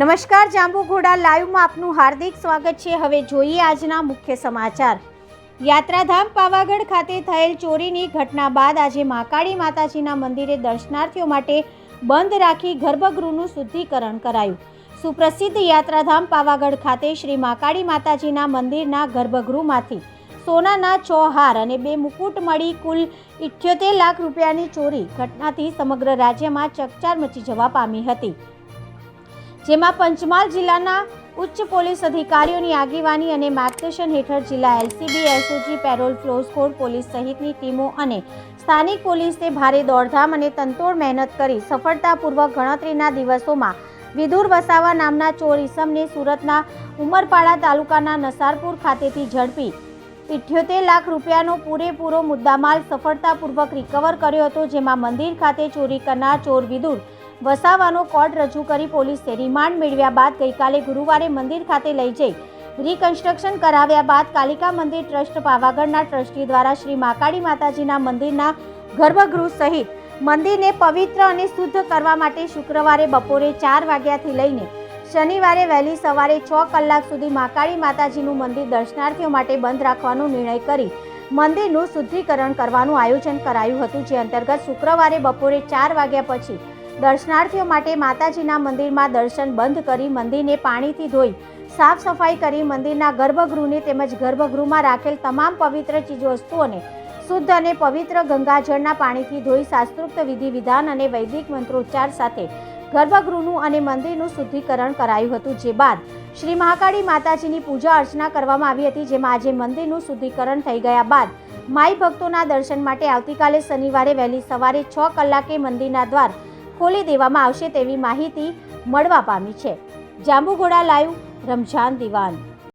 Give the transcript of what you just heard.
નમસ્કાર જાંબુઘોડા લાઈવમાં આપનું હાર્દિક સ્વાગત છે. હવે જોઈએ આજના મુખ્ય સમાચાર. યાત્રાધામ પાવાગઢ ખાતે થયેલ ચોરીની ઘટના બાદ આજે મહાકાળી માતાજીના મંદિરે દર્શનાર્થીઓ માટે બંધ રાખી ગર્ભગૃહનું શુદ્ધિકરણ કરાયું. સુપ્રસિદ્ધ યાત્રાધામ પાવાગઢ ખાતે શ્રી મહાકાળી માતાજીના મંદિરના ગર્ભગૃહમાંથી સોનાના છ હાર અને બે મુકુટ મળી કુલ ઇઠ્યોતેર લાખ રૂપિયાની ચોરી ઘટનાથી સમગ્ર રાજ્યમાં ચકચાર મચી જવા પામી હતી. જેમાં પંચમહાલ જિલ્લાના ઉચ્ચ પોલીસ અધિકારીઓની આગેવાની અને માર્ગદર્શન હેઠળ જિલ્લા LCB SOG parole furlough squad police સહિતની ટીમો અને સ્થાનિક પોલીસે ભારે દોડધામ અને તંતોડ મહેનત કરી સફળતાપૂર્વક ગણતરીના દિવસોમાં વિદુર વસાવા નામના ચોર ઈસમને સુરતના ઉમરપાડા તાલુકાના નસારપુર ખાતેથી ઝડપી ઇઠ્યોતેર લાખ રૂપિયાનો પૂરેપૂરો મુદ્દામાલ સફળતાપૂર્વક રિકવર કર્યો હતો, જેમાં મંદિર ખાતે ચોરી કરનાર ચોર વિદુર વસાવાનો કોર્ટ રજૂ કરી પોલીસે રિમાન્ડ મેળવ્યા બાદ ગઈકાલે ગુરુવારે મંદિર ખાતે લઈ જઈ રિકન્સ્ટ્રક્શન કરાવ્યા બાદ કાલિકા મંદિર ટ્રસ્ટ પાવાગઢના ટ્રસ્ટી દ્વારા શ્રી માકાળી માતાજીના મંદિરના ગર્ભગૃહ સહિત મંદિરને પવિત્ર અને શુદ્ધ કરવા માટે શુક્રવારે બપોરે ચાર વાગ્યાથી લઈને શનિવારે વહેલી સવારે છ કલાક સુધી માકાળી માતાજીનું મંદિર દર્શનાર્થીઓ માટે બંધ રાખવાનો નિર્ણય કરી મંદિરનું શુદ્ધિકરણ કરવાનું આયોજન કરાયું હતું, જે અંતર્ગત શુક્રવારે બપોરે ચાર વાગ્યા પછી દર્શનાર્થીઓ માટે માતાજીના મંદિરમાં દર્શન બંધ કરી મંદિરને પાણીથી ધોઈ સાફ સફાઈ કરી મંદિરના ગર્ભગૃહને તેમજ ગર્ભગૃહમાં રાખેલ તમામ પવિત્ર ચીજવસ્તુઓને શુદ્ધ અને પવિત્ર ગંગાજળના પાણીથી ધોઈ શાસ્ત્રોક્ત વિધિ વિધાન અને વૈદિક મંત્રોચ્ચાર સાથે ગર્ભગૃહનું અને મંદિરનું શુદ્ધિકરણ કરાયું હતું. જે બાદ શ્રી મહાકાળી માતાજીની પૂજા અર્ચના કરવામાં આવી હતી, જેમાં આજે મંદિરનું શુદ્ધિકરણ થઈ ગયા બાદ માઈ ભક્તોના દર્શન માટે આવતીકાલે શનિવારે વહેલી સવારે છ કલાકે મંદિરના દ્વાર ખોલી દેવામાં આવશે તેવી માહિતી મળવા પામી છે. જાંબુઘોડા લાઈવ રમઝાન દિવાન.